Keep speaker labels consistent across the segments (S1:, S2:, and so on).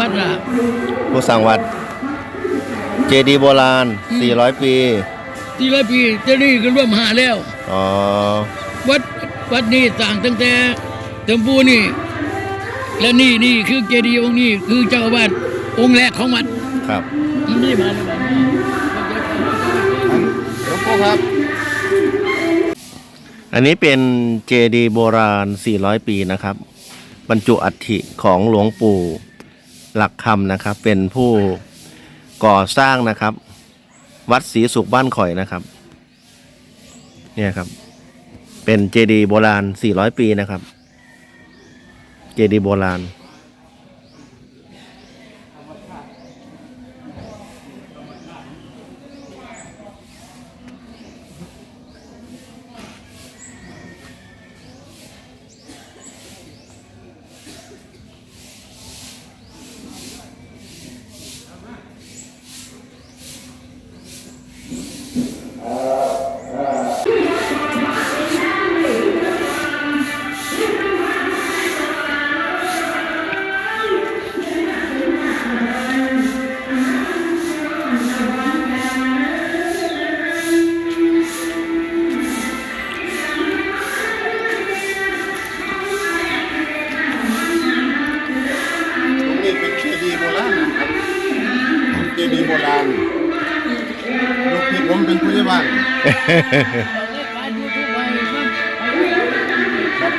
S1: วัดล่ะ
S2: ผู้สร้างวัด เจดีย์โบราณ 400 ปี
S1: ที่ร้อยปีเจะนี่ก็ร่วมหาแล้ว
S2: อ๋อ
S1: วัดวัดนี้ต่างตั้งแต่เติมปูนี่ และนี่นี่คือเจดีย์องค์นี้คือเจ้าอาวาสองค์แรกของวัด
S2: ครับ
S1: นี่มาแล้ว
S3: หลวงพ่อครับ
S2: อันนี้เป็นเจดีย์โบราณ 400 ปีนะครับ บรรจุอัฐิของหลวงปู่ หลักคำนะครับ เป็นผู้ก่อสร้างนะครับ วัดศรีสุขบ้านข่อยนะครับ เนี่ยครับ เป็นเจดีย์โบราณ 400 ปีนะครับ เจดีย์โบราณ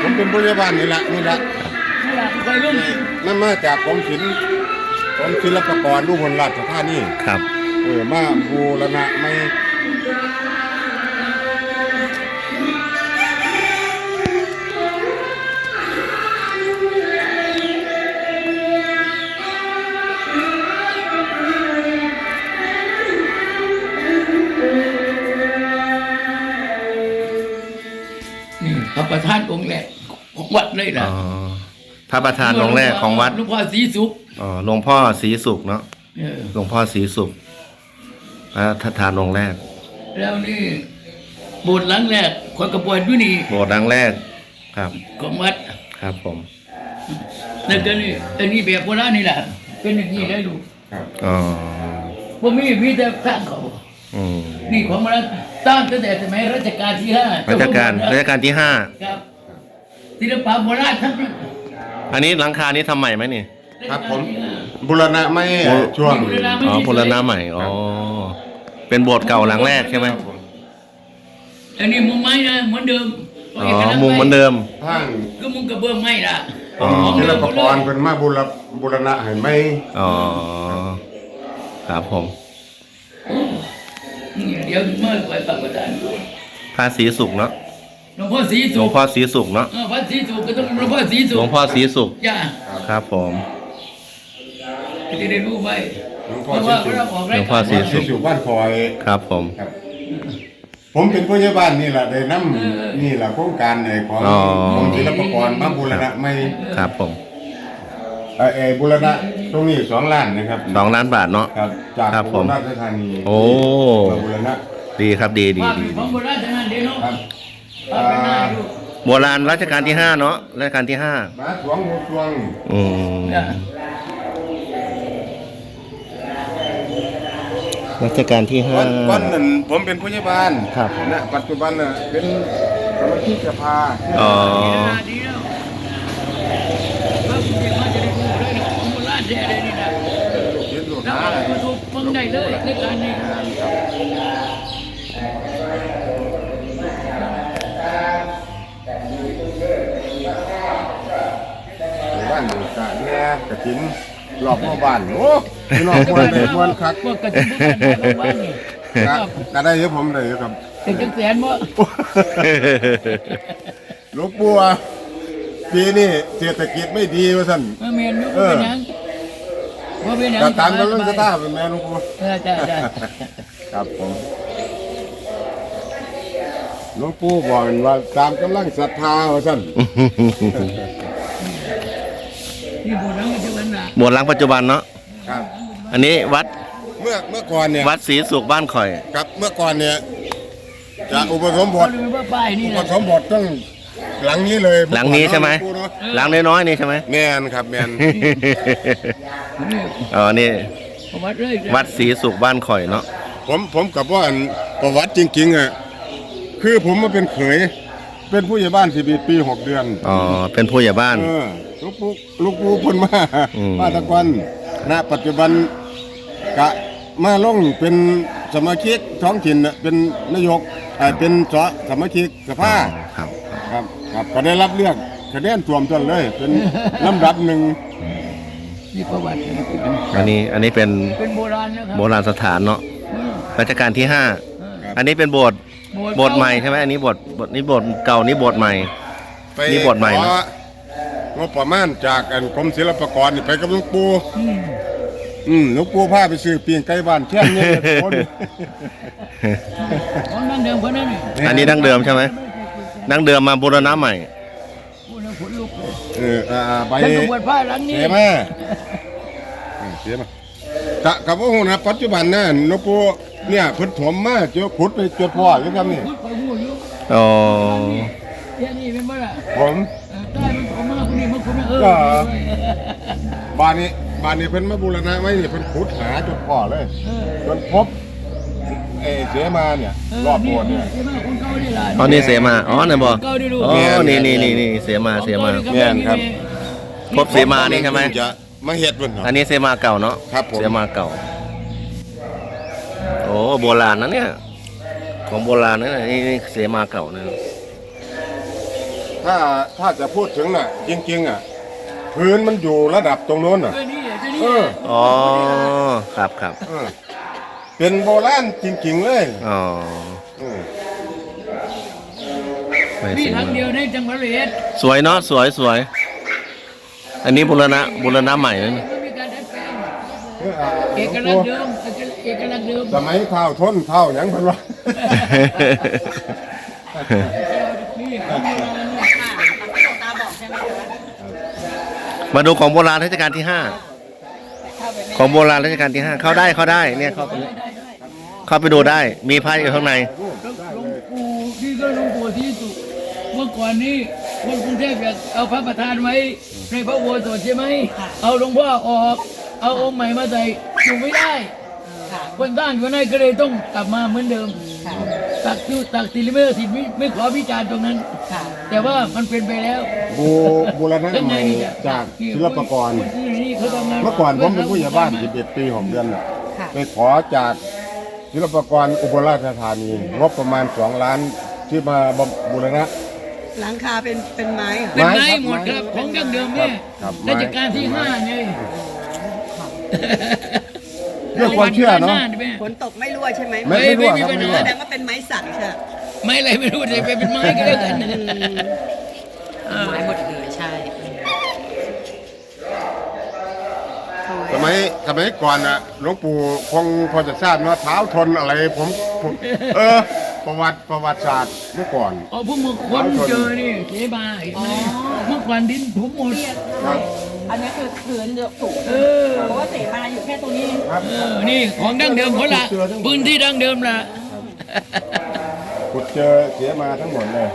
S3: ผมเป็นผู้ใหญ่บ้านนี่แหละนี่แหละนั่นมาจากกรมศิลป์กรมศิลปากรรูปพลราชธานี
S2: ครับ
S3: เออมาบูรณะไม่
S1: พระประธานองค์แรกของวัดเลย
S2: อ๋
S1: ล่ะ
S2: อพระประธานองค์แรกของวัด
S1: หลวงพ่อศรีสุข
S2: อ๋อหลวงพ่อศรีสุขเนาะ
S1: เออ
S2: หลวงพ่อศรีสุขพระประธานองค์แรก
S1: แล้วนี่โบสถ์หลังแรกขอยกระบวนอยู่นี่
S2: โบสถ์ดังแรกครับ
S1: ของวัด
S2: ครับผม
S1: แล้วก็นี่อันนี้แบบโบราณนี่แหละเป็นอย่างนี้ได้ดู
S3: ครับ
S2: อ๋อ
S1: บ่มีมีแต่สร้างเขา
S2: อืม
S1: นี่ของมันสร้างตั้งแต่สมัยรัชกาลที่ห้า
S2: รัชกาลรัชกาลที่ห้า
S1: ครับศิลปะโบราณทั้งนั้น
S2: อันนี้หลังคานี้ทำใหม่ไหมนี่
S3: ครับผมบูรณะไม่ช่วง
S2: อ๋อพลนาใหม่อ๋อเป็นโบสถ์เก่าหลังแรกใช่ไหม
S3: ครับผ
S1: อันนี้มุมไม้นะเหมือนเดิม
S2: อ๋อมุมเหมือนเดิม
S3: ทาง
S1: ก็มุมกระเบื้องไม้ล่ะ
S2: อ๋อ
S3: ศิลปากรเป็นมาบูรบูรณะให้ไม่
S2: อ๋อครับผม
S1: นี่ เดี๋ยวเมื่อไปปฏิบัติการ
S2: พระศรีสุขเนาะ
S1: หลวงพ่อศรี
S2: หล
S1: สุ
S2: วง
S1: ข
S2: พ่อศรีสุขเนาะ
S1: เออพระศรีสุขก็ต้องหลวงพ่อศรีสุ
S2: หล
S1: ข
S2: วงพ่อศรีสุข
S1: จ้า
S2: ครับผม
S1: จะได้รู้ไว้
S3: หลวง
S1: เพ
S3: พ่อ
S1: ราะ
S3: ศรี
S1: ว่า
S3: สุข
S1: เราออก
S2: หล
S1: รายว
S2: งพ่อ
S1: การ
S2: ศรี
S3: ศรีสุขบ้านคอย
S2: ครับผม
S3: ครับ ผมเป็นผู้ใหญ่บ้านนี่แหละได้นำนี่แหละโครงการไอ้ของ
S2: อ๋อ
S3: ของศิลปากรมาบูรณะไม่
S2: ครับผม
S3: เอ่อเออบูรณะตรงนี้สองล้านนะครับ
S2: สองล้านบาทเนาะ
S3: ครับ จาก
S2: ครับผม
S3: อุบลราชธานี
S2: โอ้
S3: มาบูรณะ
S2: ดีครับดีดี
S1: ว่า
S2: ดี
S1: มีของโบราณทั้งนั้นเด้เนาะ
S3: ครับ
S1: ว่าเป็นหน้าดู
S2: โบราณรัชกาลที่ห้าเนาะรัชกาลที่ห้า
S3: มาสวงหัวสวง
S2: อืม
S1: จ้ะ
S2: รัชกาลที่ห้า
S3: วันวันนั้นผมเป็นผู้ใหญ่บ้าน
S2: ครับ
S3: ณปัจจุบันน่ะเป็นสมาชิกสภา
S2: อ๋อ
S1: ดีแล้วว่าคุณเด็กมาจะได้รู้เลยนะ ของโบราณแท้เลยนี่นะ
S3: เรียนรู้
S1: แล้วมาดูฟังได้เลยในการนี้
S3: บ้านอยู่กะแง่กะถินรอบมู่บ้านโอ้พี่น้องมวนได้มวนคัก
S1: พวกกระถิ่นพวกบ้านนี่
S3: กะกะได้เยอะผมได้เยอะครับ
S1: เป็นจังแสนบ่
S3: หลวงปู่ว่าปีนี้เศรษฐกิจไม่ดีว่าซั่น
S1: มาเมียนยู่บ่เป็นยัง บ่เป็นหยัง
S3: ก็ตามกำลังสตาเป็นแม่หลวงปู่
S1: เออจ้าจ้า
S3: ครับผมหลวงปู่บอกว่าตามกำลังศรัทธาว่าซั่น
S1: ที่โบราณก็จะวันน่ะ
S2: โบสถ์หลังปัจจุบันเนาะ
S3: ครับ
S2: อันนี้วัด
S3: เมื่อเมื่อก่อนเนี่ย
S2: วัดศรีสุขบ้านข่อย
S3: ครับเมื่อก่อนเนี่ยจะอุปสมบ
S1: เขา
S3: ท
S1: เลยว่าป้ายนี่
S3: อุป
S1: นะ
S3: สมบทต้อง หลังนี้เลย
S2: หลังนี้ใช่ไหม
S3: ปู่เนาะ
S2: หลังน้อยๆนี่ใช่ไหม
S3: แม่นครับแม่น
S1: นี่
S2: อ๋อนี่
S1: วัดเลย
S2: วัดศรีสุขบ้านข่อยเนาะ
S3: ผมผมกับว่าอันประวัติจริงๆอะคือผมมาเป็นเขย เป็นผู้ใหญ่บ้านสิบปีหกเดือน
S2: อ๋อเป็นผู้ใหญ่บ้าน
S3: เออลูกปูลูกปูเพิ่นมา
S2: อืม
S3: มาตะกวันณปัจจุบันกะมาลงเป็นสมาชิกท้องถิ่นน่ะเป็นนายกเอ่อเป็นสสมาชิกสภา
S2: ครับ
S3: ครับ ครับก็ได้รับเลือกคะแนนท่วมต้นเลย เป็นลำดับหนึ่ง
S1: มีประวัติเลย
S2: อันนี้อันนี้เป็น
S1: เป็นโบราณนะครั
S2: โบราณสถานเนาะรัชกาลที่ห้า
S1: เออ
S2: อันนี้เป็นโบสถ์โบสถ์ใหม่ใช่ไหมอันนี้โบสถ์โบสถ์นี้โบสถ์เก่านี่โบสถ์ใหม่
S3: ไป
S2: นี่บทใหม่นะ
S3: ของบประมาณจากอันกรมศิลปากรนี่ไปกับหลวงปู่
S1: อืม
S3: อืมหลวงปู่พาไปซื้อเปียงไก่บ้านแช่เนี่ยคน
S1: ของนั่งเดิมคนนั้นนี่
S2: อันนี้ดั้งเดิมใช่ไหม ดั้งเดิมมาบูรณะใหม่
S1: พูดแล้วขนลุกเลย
S3: เอออ่าไป
S1: ฉันก็บวชผ้าหลังนี้
S3: เสียมาเออเสียมากะกับว่านะปัจจุบันนะหลวงปู่เนี่ยเพิ่นถมมาเจอขุดไปจดพ่ออยู่ครับนี่
S1: พูดไปพูดอยู่
S2: อ๋อ
S1: เดี๋ยวนี่เป็นบ่ล่ะ
S3: ผม
S1: เออใต้มันของมาคนนี้มันคนนั้นเออ
S3: ก็บ้านนี้บ้านนี้เพิ่นมาบูรณะไว้นี่เพิ่นขุดหาจดพ่อเลย
S1: เออ
S3: จนพบ เออเสียมาเนี่ย
S1: เออ
S3: รอบโบสถ์เนี่ย
S1: ที่มาคนเก่านี่ล่ะ
S2: อ๋อนี่เสมาอ๋อเนี่ยบอก
S1: เก่านี่ลูก
S2: อ๋อนี่นี่นี่นี่เสมาเสมา
S3: แม่นครับ
S2: พบเสมานี่ใช่ไหม
S3: จะมาเฮ็ดเพิ่นเนาะ
S2: อันนี้เสมาเก่าเนาะ
S3: ครับผม
S2: เสมาเก่า โอ้โบราณนะเนี่ย ของโบราณนะเนี่ยนี่นี่เสมาเก่านะ
S3: ถ้าถ้าจะพูดถึงน่ะ จริง ๆ อะ พื้นมันอยู่ระดับตรงโน้นน่ะ
S1: เออนี่เดี๋ยวนี่
S3: เออ
S2: อ๋อครับครับ
S3: เออเป็นโบราณจริงๆเลย
S2: อ๋อ
S3: เออ
S2: ไม่
S1: มี
S2: เส
S1: ทาง
S2: มา
S1: เดียวในจังหวัดระยอง
S2: สวยเนาะสวยสวย อันนี้บูรณะบูรณะใหม่นะ
S1: ไม่มีการดัดแปลง
S3: เอออ่า
S1: เอกลักษณ์เดิมเอกลักษณ์เดิม
S3: สมัยเท่าทนเท่าหยังเพิ่นว่า
S1: นี่ของโบราณเนี่ย
S4: ตาบอกใช่ไหมคะ
S2: มาดูของโบราณรัชกาลที่ห้าของโบราณรัชกาลที่ห้าเข้าได้เข้าได้เนี่ยเข้าไปเข้าไปดูได้ มีพระอยู่ข้างใน
S1: หลวงปู่ที่ก็หลวงปู่ที่สุดเมื่อก่อนนี้คนกรุงเทพอยากเอาพระประธานไว้ในพระอุโบสถใช่ไหม เอาหลวงพ่อออก เอาองค์ใหม่มาใส่อยู่ไม่ได้
S4: ค่ะ
S1: คนสร้างคนนั้นก็เลยต้องกลับมาเหมือนเดิม
S4: ค่ะ
S1: ตักที่ตักสิริเมอร์สิไม่ไม่ขอวิจารณ์ตรงนั้น
S4: ค่ะ
S1: แต่ว่ามันเป็นไปแล้ว
S3: บูบูรณะใหม่จากศิลปากร
S1: นี่เขาทำงาน
S3: เมื่อก่อนผมเป็นผู้ใหญ่บ้าน 11 ปี6เดือนน่ะ
S4: ค่ะ
S3: ไปขอจาก ศิลปากรอุบลราชธานีงบประมาณ2ล้านที่มาบำบูรณะ
S4: หลังคาเป็นเป็นไม้เหรอ
S1: เป็นไม้
S3: ไม้ครับ
S1: หมดครับ
S3: ไม้
S1: ของดั้งเดิมเนี่ย
S3: ครับ
S1: ราชการที่
S3: ไม้
S1: ห้าไง
S3: เรื่องความเชื่อเนาะ
S4: ฝนตกไม่รั่วใช่ไหม
S3: ไม่ไม่รั่วครับ
S1: ไม่
S3: ไม่
S1: มี
S3: รั่
S1: ปั
S3: ว
S1: ญ
S4: แส
S1: หา
S4: ดงว่าเป็นไม้สักใช่ไหม
S1: ไม่อะไรไม่รู้แต่เป็นไม้ก็แล้วกัน
S4: ไม้หมดเลยใช่
S3: สมัย สมัยก่อนน่ะหลวงปู่คงพอจะทราบเนาะเท้าทนอะไรผมผมเออ ประวัติประวัติศาสตร์เมื่อก่อน
S1: เอาพวกมึงคนเจอนี่เสบาเห็นไหมเมื่อก่อนดินผมหมด
S3: ครับ
S4: อันนี้คือพื้นสูง
S1: เออ
S4: เพราะว่าเสมาอยู่แค่ตรงนี้
S3: ครับ
S1: เออนี่ของดั้งเดิมคนละพื้นที่ดั้งเดิมละ
S3: ขุดเจอเสียมาทั้งหมดเลย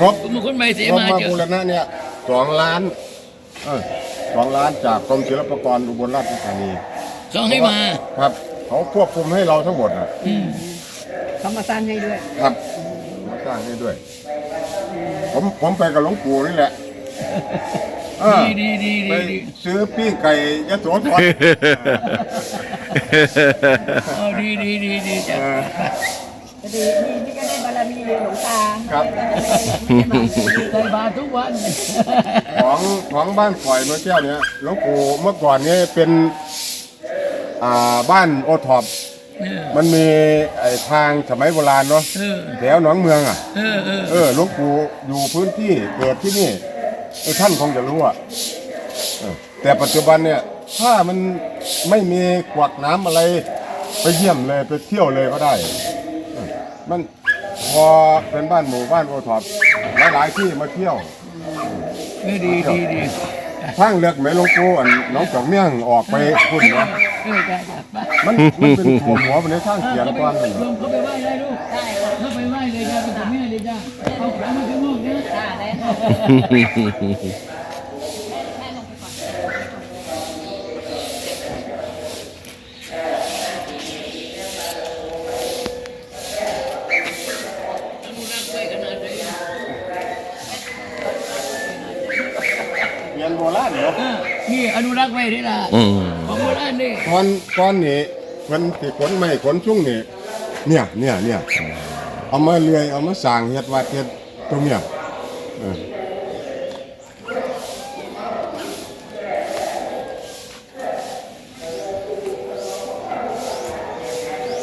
S3: งบ
S1: ผมคนใหม่เส
S3: งบ
S1: มา
S3: มา
S1: เจอ
S3: บูรณะเนี่ยสองล้านเออ สองล้านจากกรมศิลปากรอุบลราชธานี
S1: สองให้มา
S3: ครับเขาควบคุมให้เราทั้งหมดนะ
S1: อืม
S4: เขามาสร้างให้ด้วย
S3: ครับมาสร้างให้ด้วย ผมผมไปกับหลวงปู่นี่แหละเออ
S1: ดีดีดี
S3: ไป
S1: ดีดี
S3: ซื้อปิ้งไก่ยะโสธร
S1: เออดีดีดีดีจ้ะ
S3: เออ
S4: พอดีนี่นี่ก็ ได้บารมีหลวงตา
S3: ครับ
S1: ใส่บาตรทุกวัน
S3: ของของบ้านข่อยเมื่อเช้าเนี่ยหลวงปู่เมื่อก่อนเนี่ยเป็นอ่าบ้านโอท็อป
S1: เออ
S3: มันมีไอ้ทางสมัยโบราณเนาะ
S1: เออ
S3: แถวหนองเมืองอะ
S1: เออเออ
S3: เออหลวงปู่อยู่พื้นที่เกิดที่นี่เอท่านคงจะรู้อะเออแต่ปัจจุบันเนี่ย ถ้ามันไม่มีกวักน้ำอะไร ไปเยี่ยมเลยไปเที่ยวเลยก็ได้เออมัน พอเป็นบ้านหมู่บ้านโอท็อปหลายๆที่มาเที่ยว
S1: เออดีดีดี
S3: ทางเลือกแม่ลงปูอันน้องจอกเมี่ยงออกไปพุ่นเอ
S1: อได้ครั
S3: มันมันเป็นหัวหัวไปในทางเขียนก้อนนั่น
S1: รวน่ะมเข้าไปลูก้ครัหยจ้าเนแม่
S3: อาขามาข้างนอกนะ
S1: ได้ นี่อนุรักษ์ไว้ได้ละ
S2: อืม
S1: ของโบราณนี่
S3: ก้อนก้อนนี่มันสิขนไม่ขนชุ่งนี่เนี่ยเนี่ยเนี่ยเอามาเลื่อยเอามาสร้างเฮ็ดวัดเฮ็ดตรงเนี้ยเออ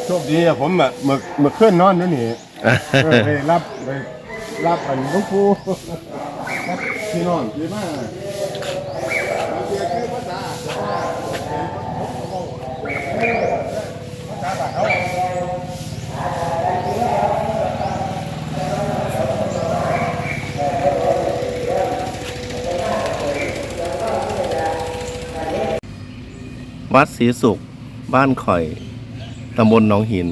S3: โชคดีอะผมอะเมื่อเมื่อคืนนอนอยู่นี่เออไปรับไปรับอันหลูกปูรับพี่น้องพี่มาบางทีคือภาษาแต่ว่า
S2: วัดศรีสุข บ้านข่อย ตำบลหนองหิน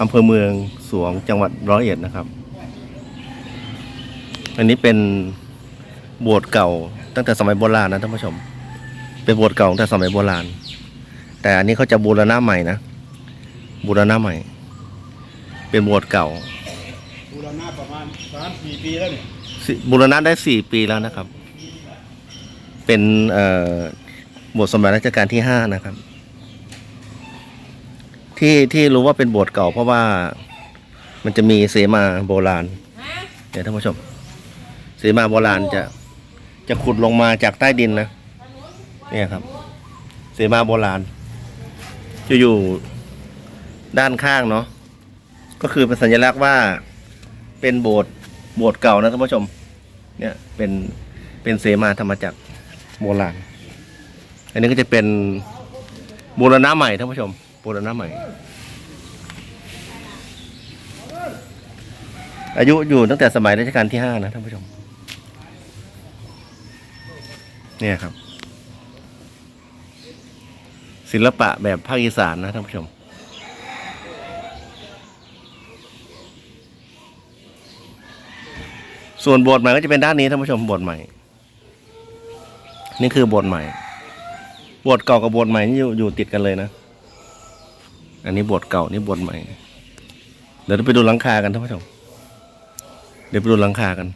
S2: อำเภอเมืองสวง จังหวัดร้อยเอ็ดนะครับ อันนี้เป็นโบสถ์เก่าตั้งแต่สมัยโบราณนะท่านผู้ชม เป็นโบสถ์เก่าตั้งแต่สมัยโบราณ แต่อันนี้เขาจะบูรณะใหม่นะ บูรณะใหม่ เป็นโบสถ์เก่า
S3: บูรณะประมาณสามสี่ปีแล้วเนี่ย
S2: บูรณะได้สี่ปีแล้วนะครับ เป็นเอ่อ บทสมัยรัชกาลที่ห้านะครับ ที่ที่รู้ว่าเป็นโบสถ์เก่าเพราะว่ามันจะมีเสมาโบราณเดี๋ยวท่านผู้ชม เสมาโบราณจะจะขุดลงมาจากใต้ดินนะเนี่ยครับ เสมาโบราณ จะอยู่ด้านข้างเนาะก็คือเป็นสัญลักษณ์ว่าเป็นโบสถ์โบสถ์เก่านะท่านผู้ชม เนี่ยเป็นเป็นเสมาธรรมจักรโบราณ อันนี้ก็จะเป็นบูรณะใหม่ท่านผู้ชมบูรณะใหม่ อายุอยู่ตั้งแต่สมัยรัชกาลที่ห้านะท่านผู้ชม เนี่ยครับ ศิลปะแบบภาคอีสานนะท่านผู้ชมส่วนบสถ์ใหม่ก็จะเป็นด้านนี้ท่านผู้ชมบสถ์ใหม่ นี่คือบสถ์ใหม่ บทเก่ากับบทใหม่นี่อยู่อยู่ติดกันเลยนะ อันนี้บทเก่านี่บทใหม่ เดี๋ยวเราไปดูหลังคากันท่านผู้ชม เดี๋ยวไปดูหลังคากัน